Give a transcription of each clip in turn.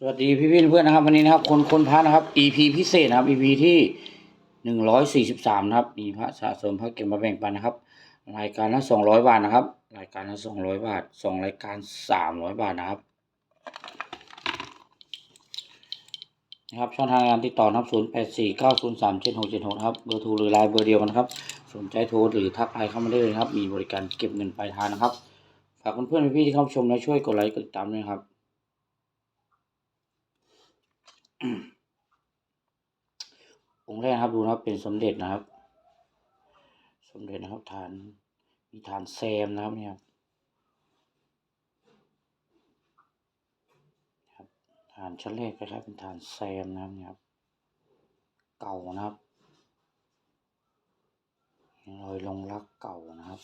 สวัสดีพี่พี่เพื่อนนะครับวันนี้นะครับ คนคนพระนะครับ EP พิเศษนะครับ EP ที่หนึ่งร้อยสี่สิบสามนะครับมีพระสะสมพระเก็บมาแบ่งปันนะครับ รายการละสองร้อยบาทนะครับ รายการละสองร้อยบาทสองรายการสามร้อยบาทนะครับนะครับช่องทางการติดต่อนะครับศูนย์แปดสี่เก้าศูนย์สามเจ็ดหกเจ็ดหกครับเบอร์โทรหรือไลน์เบอร์เดียวกันนะครับสนใจโทรหรือทักไลน์เข้ามาได้เลยครับ มีบริการเก็บเงินปลายทางนะครับฝากเพื่อนๆพี่ๆที่เข้าชมและช่วยกดไลค์กดติดตามด้วยครับ องค์แรกครับดูนะครับเป็นสมเด็จนะครับ สมเด็จนะครับฐานมีฐานแซมนะครับเนี่ยครับฐานชั้นแรกคล้ายๆเป็นฐานแซมนะครับเนี่ยครับเก่านะครับรอยลงรักเก่านะครับ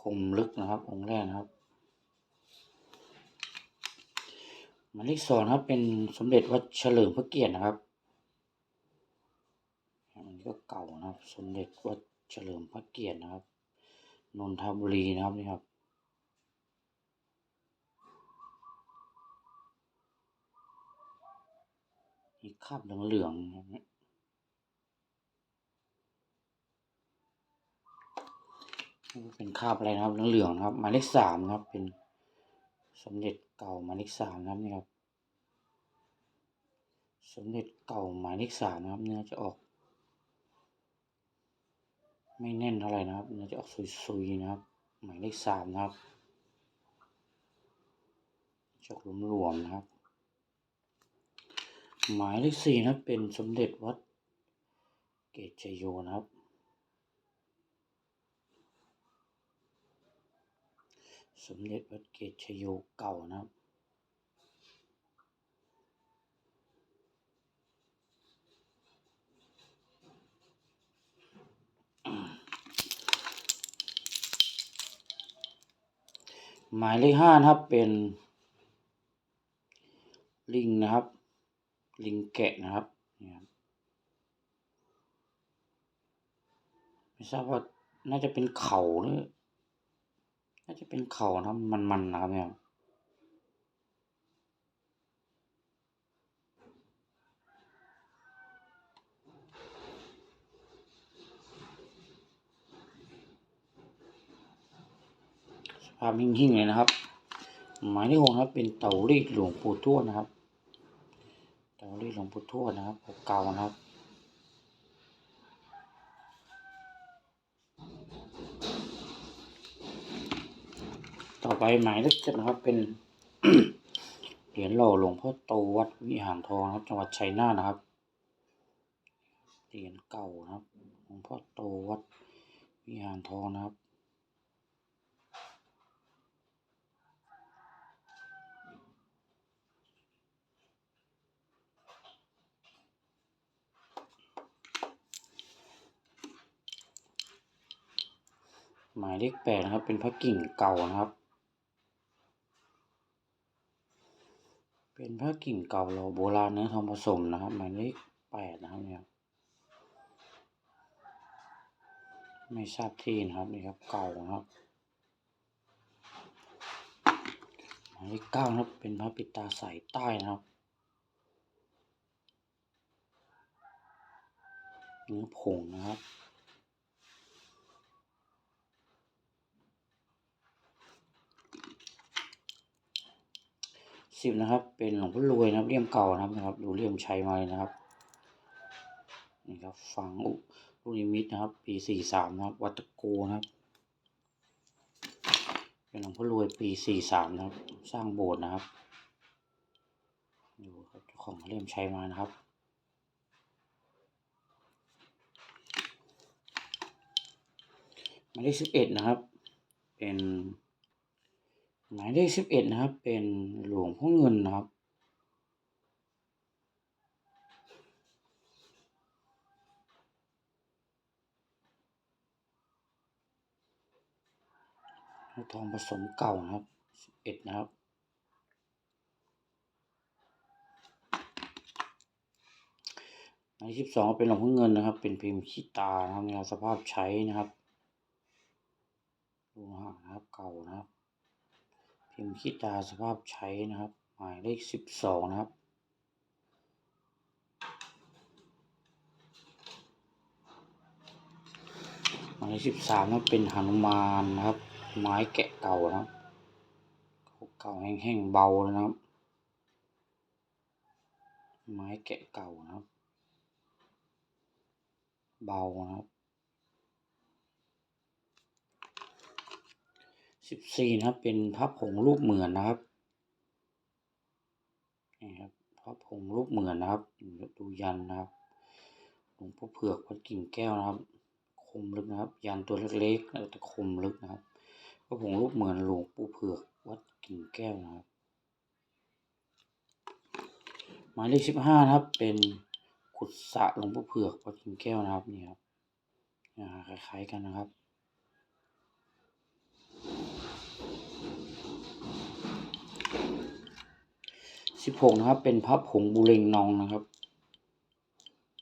คมลึกนะครับ องค์แรกนะครับหมายเลขสองนครับ เป็นสมเด็จวัดเฉลิมพระเกียรตินะครับอันนี้ก็เก่านะครับ สมเด็จวัดเฉลิมพระเกียรตินะครับนนทบุรีนะครับนี่ครับมีคาบเหลืองๆนะครับ เนี่ยนี่ก็เป็นคาบอะไรนะครับเหลืองๆนะครับหมายเลขสามนะครับ เป็นสมเด็จเก่าหมายเลขสามนะครับนี่ครับ สมเด็จเก่าหมายเลขสามนะครับ เนื้อจะออก ไม่แน่นเท่าไหร่นะครับ เนื้อจะออกซุยๆนะครับ หมายเลขสามนะครับจะหลวมๆนะครับ หมายเลขสี่นะเป็นสมเด็จวัดเกตชโยนะครับ สมเด็จวัดเกตชโยเก่านะครับหมายเลขห้านะครับเป็นลิงนะครับ ลิงแกะนะครับเนี่ยไม่ทราบว่าน่าจะเป็นเขาหรือ น่าจะเป็นเขานะครับมันๆนะครับเนี่ยครับสภาพหิ่งๆเลยนะครับ หมายเลขหกครับเป็นเต่ารีดหลวงปู่ทวดนะครับ เต่ารีดหลวงปู่ทวดนะครับเก่านะครับ ต่อไปหมายเลขเจ็ดนะครับ เป็นเหรียญหล่อหลวงพ่อโตวัดวิหารทองนะครับ จังหวัดชัยนาทนะครับเหรียญเก่านะครับหลวงพ่อโตวัดวิหารทองนะครับหมายเลขแปดนะครับ เป็นพระกิ่งเก่านะครับ เป็นพระกิ่งเก่าเราโบราณเนื้อทองผสมนะครับหมายเลขแปดนะครับเนี่ยไม่ทราบที่นะครับนี่ครับเก่านะครับหมายเลขเก้านะครับเป็นพระปิดตาใสใต้นะครับเนื้อผงนะครับ สิบนะครับ เป็นหลวงพ่อรวยนะครับเลี่ยมเก่านะครับนะครับ ดูเลี่ยมชัยมาเลยนะครับนี่ครับฝังอุลูกนิมิตนะครับปีสี่สามนะครับ วัตโกนะครับ เป็นหลวงพ่อรวยปีสี่สามนะครับ สร้างโบสถ์นะครับดูครับของเลี่ยมชัยมานะครับหมายเลขสิบเอ็ดนะครับ เป็น หมายเลขสิบเอ็ดนะครับ เป็นหลวงพ่อเงินนะครับ ทองผสมเก่านะครับสิบเอ็ดนะครับหมายเลขสิบสองเป็นหลวงพ่อเงินนะครับ เป็นพิมพ์ขี้ตานะครับแนสภาพใช้นะครับดูหางนะครับเก่านะครับ พิมพ์ขี้ตาสภาพใช้นะครับ หมายเลขสิบสองนะครับหมายเลขสิบสามนะเป็นหนุมานนะครับ ไม้แกะเก่านะครับเก่าแห้งๆเบาเลยนะครับ ไม้แกะเก่านะครับ เบานะครับ สิบสี่นะครับ เป็นพระผงรูปเหมือนนะครับนี่ครับพระผงรูปเหมือนนะครับดูยันนะครับหลวงพ่อเผือกวัดกิ่งแก้วนะครับ คมลึกนะครับ ยันตัวเล็กๆแต่คมลึกนะครับพระผงรูปเหมือนหลวงปู่เผือกวัดกิ่งแก้วนะครับ หมายเลขสิบห้านะครับ เป็นขุดสะหลวงปู่เผือกวัดกิ่งแก้วนะครับนี่ครับคล้ายๆกันนะครับ สิบหกนะครับ เป็นพระผงบุเรงนองนะครับ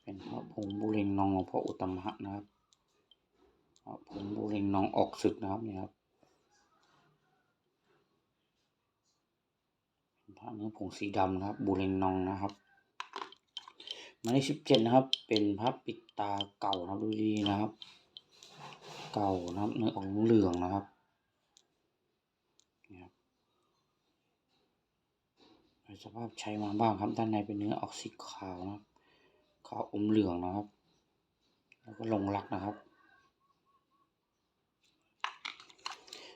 เป็นพระผงบุเรงนองหลวงพ่ออุตมะนะครับพระผงบุเรงนองออกศึกนะครับนี่ครับพระเนื้อผงสีดำนะครับ บุเรงนองนะครับหมายเลขสิบเจ็ดนะครับ เป็นพระปิดตาเก่านะครับดูดีนะครับ เก่านะครับเนื้อออกเหลืองนะครับนี่ครับ สภาพใช้มาบ้างครับด้านในเป็นเนื้อออกสีขาวนะครับขาวอมเหลืองนะครับ แล้วก็ลงรักนะครับ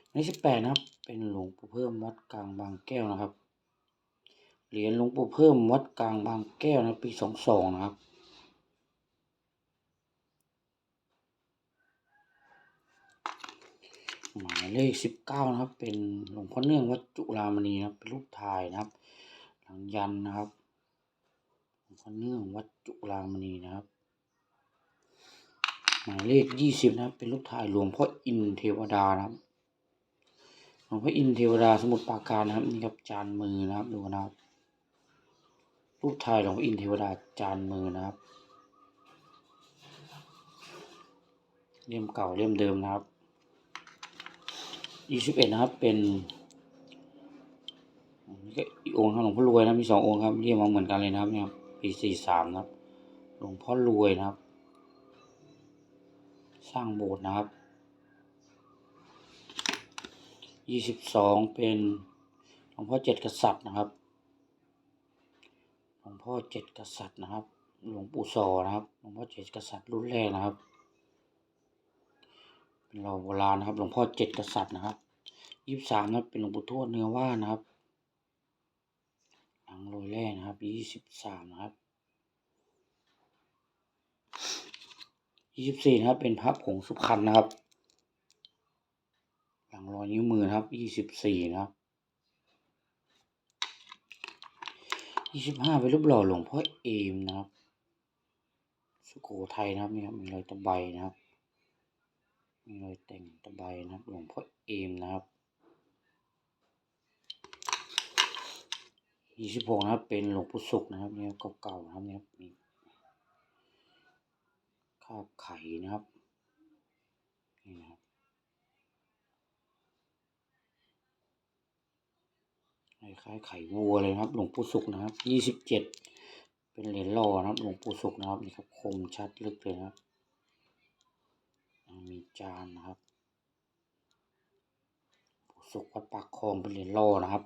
อันที่สิบแปดนะครับ เป็นหลวงปู่เพิ่มวัดกลางบางแก้วนะครับ เหรียญหลวงปู่เพิ่มวัดกลางบางแก้วนะปีสองสองนะครับหมายเลขสิบเก้านะครับ เป็นหลวงพ่อเนื่องวัดจุฬามณีนะครับเป็นรูปถ่ายนะครับังยันนะครับหลวงพ่อเนื่องวัดจุฬามณีนะครับ หมายเลขยี่สิบนะครับ เป็นรูปถ่ายหลวงพ่ออินเทวดานะครับหลวงพ่ออินเทวดาสมุทรปราการนะครับนี่ครับจานมือนะครับดูนะครับรูปถ่ายหลวงพ่ออินเทวดาจานมือนะครับเล่มเก่าเล่มเดิมนะครับยี่สิบเอ็ดนะครับเป็น นี่ก็อีกองค์ครับหลวงพ่อรวยนะมีสององค์ครับเรียกมาเหมือนกันเลยนะครับเนี่ยปีสี่สามนะครับ หลวงพ่อรวยนะครับ สร้างโบสถ์นะครับยี่สิบสองเป็นหลวงพ่อเจ็ดกษัตริย์นะครับ หลวงพ่อเจ็ดกษัตริย์นะครับ หลวงปู่ซอนะครับ หลวงพ่อเจ็ดกษัตริย์รุ่นแรกนะครับเป็นเราโบราณนะครับ หลวงพ่อเจ็ดกษัตริย์นะครับยี่สิบสามนะครับเป็นหลวงปู่ทวดเนื้อว่านะครับ หลังโรยแร่นะครับยี่สิบสามนะครับยี่สิบสี่นะครับ เป็นพระผงสุพรรณนะครับ หลังรอยนิ้วมือครับยี่สิบสี่นะครับยี่สิบห้าเป็นรูปหล่อหลวงพ่อเอมนะครับ สุโขทัยนะครับนี่ครับมีรอยตะไบนะครับ มีรอยแต่งตะไบนะครับ หลวงพ่อเอมนะครับ ยี่สิบหกนะครับ เป็นหลวงปู่ศุกร์นะครับเนี่ยเก่าๆนะครับเนี่ยมีคาบไข่นะครับนี่นะครับคล้ายไข่วัวเลยนะครับ หลวงปู่ศุกร์นะครับยี่สิบเจ็ดเป็นเหรียญหล่อนะครับ หลวงปู่ศุกร์นะครับนี่ครับคมชัดลึกเลยนะครับ มีจานนะครับปู่ศุกร์วัดปากคลองเป็นเหรียญหล่อนะครับ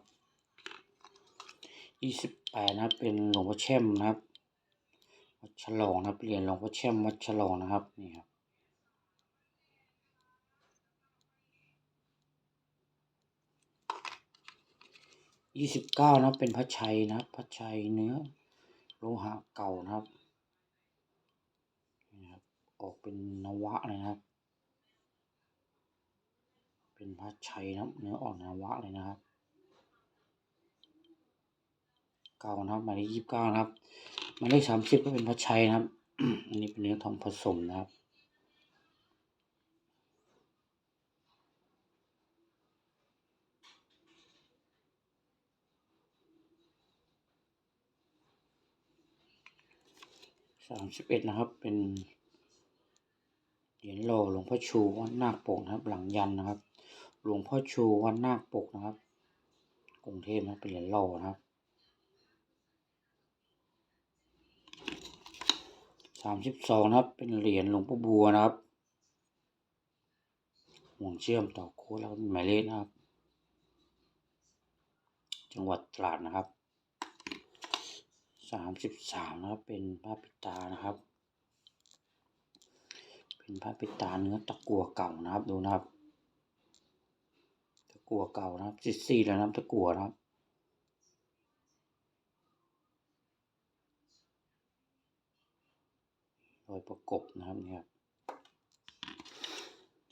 ยี่สิบแปดนะครับ เป็นหลวงพ่อแช่มนะครับวัดฉลองนะครับเหรียญหลวงพ่อแช่มวัดฉลองนะครับนี่ครับยี่สิบเก้านะเป็นพระชัยนะพระชัยเนื้อโลหะเก่านะครับนี่นะครับ ออกเป็นนวะเลยนะครับ เป็นพระชัยนะเนื้อออกนวะเลยนะครับ เก้านะครับหมายเลขยี่สิบเก้านะครับหมายเลขสามสิบก็เป็นพระชัยนะครับ อันนี้เป็นเนื้อทองผสมนะครับสามสิบเอ็ดนะครับ เป็นเหรียญหล่อหลวงพ่อชูวัดนาคปกนะครับ หลังยันนะครับ หลวงพ่อชูวัดนาคปกนะครับ กรุงเทพนะเป็นเหรียญหล่อนะครับสามสิบสองนะครับ เป็นเหรียญหลวงพ่อบัวนะครับ ห่วงเชื่อมต่อโค้ดแล้วก็มีหมายเลขนะครับ จังหวัดตราดนะครับสามสิบสามนะครับ เป็นผ้าปิตานะครับ เป็นผ้าปิตาเนื้อตะกัวเก่านะครับ ดูนะครับ ตะกัวเก่านะครับซีซีแล้วนะครับตะกัวนะครับ รอย ประกบนะครับนี่ครับ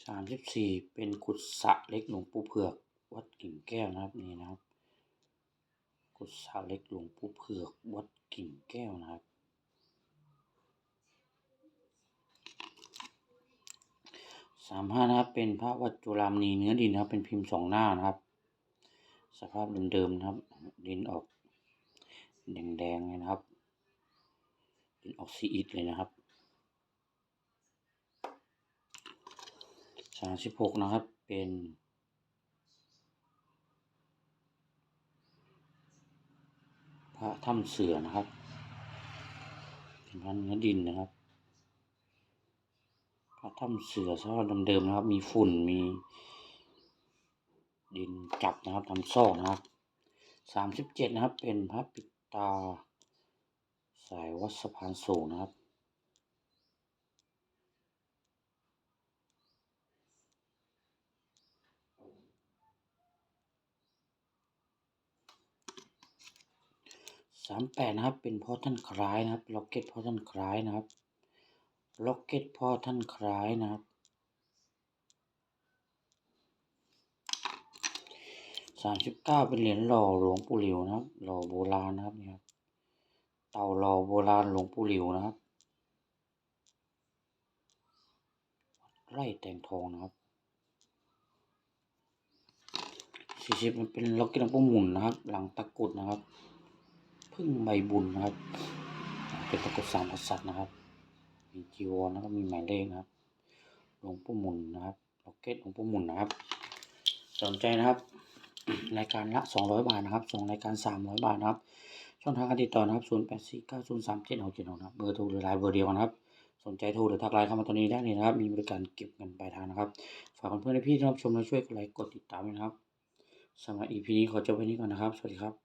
สามสิบสี่เป็นกุศสะเล็กหลวงปู่เผือก วัดกิ่งแก้วนะครับนี่นะครับ กุศลเล็กหลวงปู่เผือก วัดกิ่งแก้วนะครับสามห้านะครับเป็นพระวัดจุฬามณีเนื้อดินนะครับ เป็นพิมพ์สองหน้านะครับ สภาพเดิมๆนะครับ ดินออกแดงๆเลยนะครับ ดินออกซีอิดเลยนะครับ สามสิบหกนะครับ เป็นพระถ้ำเสือนะครับเป็นพระเนื้อดินนะครับ พระถ้ำเสือสภาพเดิมๆนะครับ มีฝุ่นมีดินจับนะครับทำซอกนะครับสามสิบเจ็ดนะครับ เป็นพระปิดตา สายวัดสะพานสูงนะครับ สามแปดนะครับ เป็นพ่อท่านคล้ายนะครับล็อกเก็ตพ่อท่านคล้ายนะครับล็อกเก็ตพ่อท่านคล้ายนะครับสามสิบเก้าเป็นเหรียญหล่อหลวงปู่หลิวนะครับหล่อโบราณนะครับเนี่ยครับเต่าหล่อโบราณหลวงปู่หลิวนะครับไร่แต่งทองนะครับสี่สิบมันเป็นล็อกเก็ตหลวงปู่หมุนนะครับ หลังตะกรุดนะครับ พึ่งใบบุญนะครับ เป็นตะกรุดสามกษัตริย์นะครับ มีจีวรนะครับมีหมายเลขนะครับ หลวงปู่หมุนนะครับล็อกเก็ตหลวงปู่หมุนนะครับ สนใจนะครับ รายการละสองร้อยบาทนะครับ ส่งรายการสามร้อยบาทนะครับ ช่องทางการติดต่อนะครับศูนย์แปดสี่เก้าศูนย์สามเจ็ดหกเจ็ดหกนะครับ เบอร์โทรหรือไลน์เบอร์เดียวกันนะครับ สนใจโทรหรือทักไลน์เข้ามาตอนนี้ได้เลยนะครับ มีบริการเก็บเงินปลายทางนะครับ ฝากเพื่อนๆพี่ที่รับชมและช่วยกดไลค์กดติดตามด้วยนะครับสำหรับ EP นี้ขอจบไว้นี้ก่อนนะครับ สวัสดีครับ